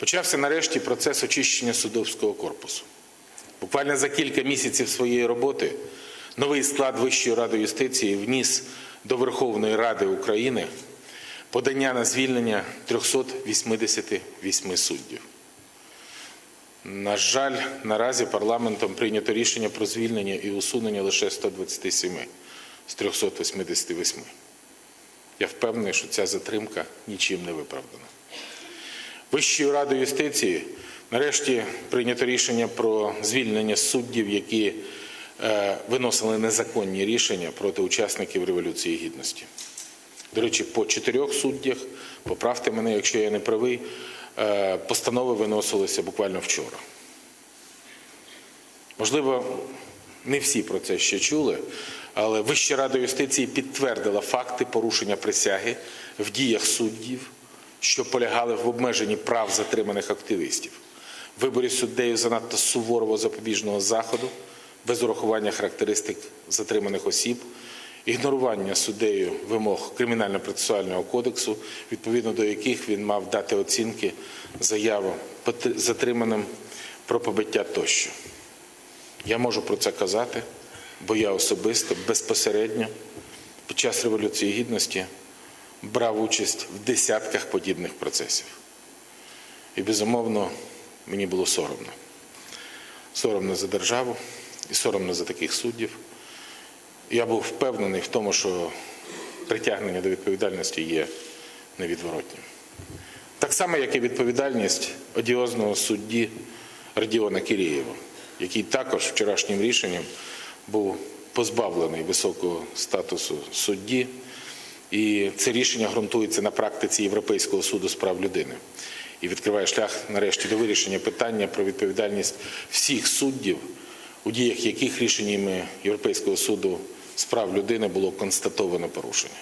Почався нарешті процес очищення судовського корпусу. Буквально за кілька місяців своєї роботи новий склад Вищої ради юстиції вніс до Верховної Ради України подання на звільнення 388 суддів. На жаль, наразі парламентом прийнято рішення про звільнення і усунення лише 127 з 388. Я впевнений, що ця затримка нічим не виправдана. Вищою радою юстиції нарешті прийнято рішення про звільнення суддів, які е, виносили незаконні рішення проти учасників Революції Гідності. До речі, по чотирьох суддях, поправте мене, якщо я не правий, е, постанови виносилися буквально вчора. Можливо, не всі про це ще чули, але Вища рада юстиції підтвердила факти порушення присяги в діях суддів, що полягали в обмеженні прав затриманих активістів, виборі суддею занадто суворого запобіжного заходу, без урахування характеристик затриманих осіб, ігнорування суддею вимог кримінально-процесуального кодексу, відповідно до яких він мав дати оцінки заявам затриманим про побиття тощо. Я можу про це казати, бо я особисто безпосередньо під час Революції Гідності брав участь в десятках подібних процесів. І безумовно мені було соромно. Соромно за державу і соромно за таких суддів. Я був впевнений в тому, що притягнення до відповідальності є невідворотнім. Так само, як і відповідальність одіозного судді Радіона Кірєєва, який також вчорашнім рішенням був позбавлений високого статусу судді. І це рішення ґрунтується на практиці Європейського суду з прав людини і відкриває шлях нарешті до вирішення питання про відповідальність всіх суддів, у діях яких рішеннями Європейського суду з прав людини було констатовано порушення.